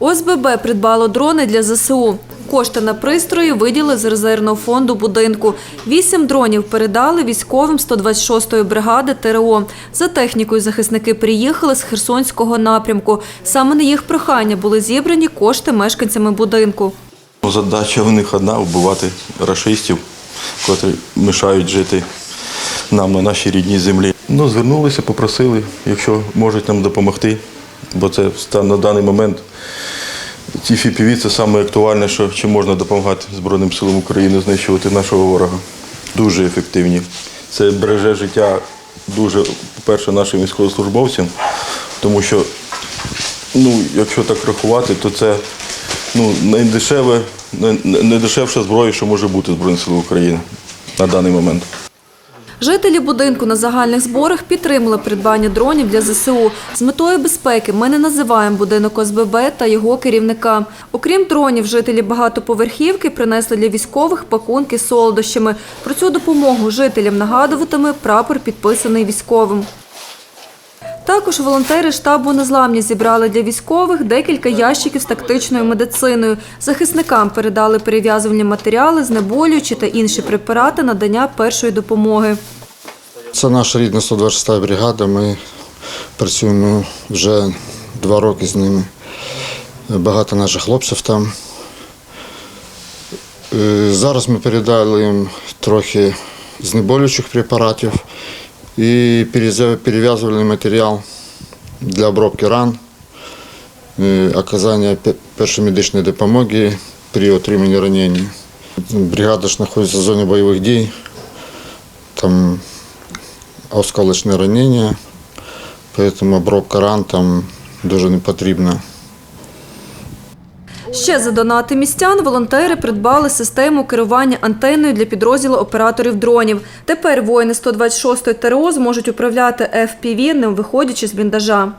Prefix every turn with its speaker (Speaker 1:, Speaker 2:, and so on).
Speaker 1: ОСББ придбало дрони для ЗСУ. Кошти на пристрої виділи з резервного фонду будинку. Вісім дронів передали військовим 126-ї бригади ТРО. За технікою захисники приїхали з Херсонського напрямку. Саме на їх прохання були зібрані кошти мешканцями будинку.
Speaker 2: Ну, Задача у них одна вбивати рашистів, котрі мешають жити нам на нашій рідній землі. Ну, звернулися, попросили, якщо можуть нам допомогти, бо це на даний момент ці FPV – це саме актуальне, що чим можна допомагати Збройним силам України знищувати нашого ворога. Дуже ефективні. Це береже життя дуже, по-перше, нашим військовослужбовцям, тому що Ну, якщо так рахувати, то це ну, найдешеве, найдешевша зброя, що може бути Збройні Сили України на даний момент.
Speaker 1: Жителі будинку на загальних зборах підтримали придбання дронів для ЗСУ. З метою безпеки ми не називаємо будинок ОСББ та його керівника. Окрім дронів, жителі багатоповерхівки принесли для військових пакунки з солодощами. Про цю допомогу жителям нагадуватиме прапор, підписаний військовим. Також волонтери штабу «Незламні» зібрали для військових декілька ящиків з тактичною медициною. Захисникам передали перев'язувальні матеріали, знеболюючі та інші препарати надання першої допомоги.
Speaker 3: Це наша рідна 126 бригада. Ми працюємо вже два роки з ними. Багато наших хлопців там. Е, Зараз ми передали їм трохи знеболюючих препаратів і перезя- перев'язувальний матеріал для обробки ран, оказання пе- першої медичної допомоги при отриманні ранення. Бригада ж знаходиться в зоні бойових дій. Там осколочне ранення, поэтому обробка ран там дуже не потрібна.
Speaker 1: Ще за донати містян волонтери придбали систему керування антенною для підрозділу операторів дронів. Тепер воїни 126-ї ТРО зможуть управляти FPV, не виходячи з бліндажа.